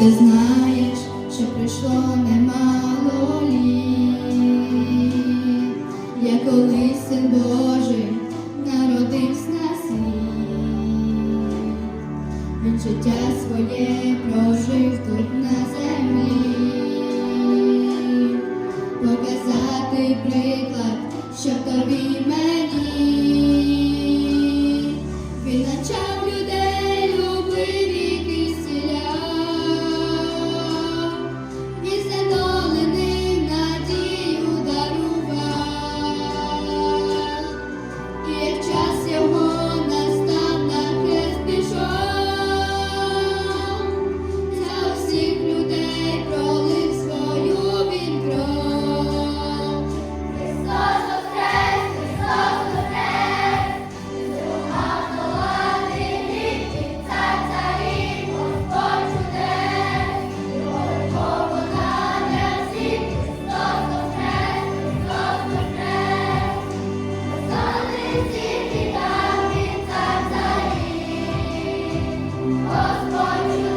ти знаєш, що прийшло немало літ, як колись син Божий народився на світ, він життя своє прожив тут на землі, показати приклад, що тобі мені. Він начав. was my dream.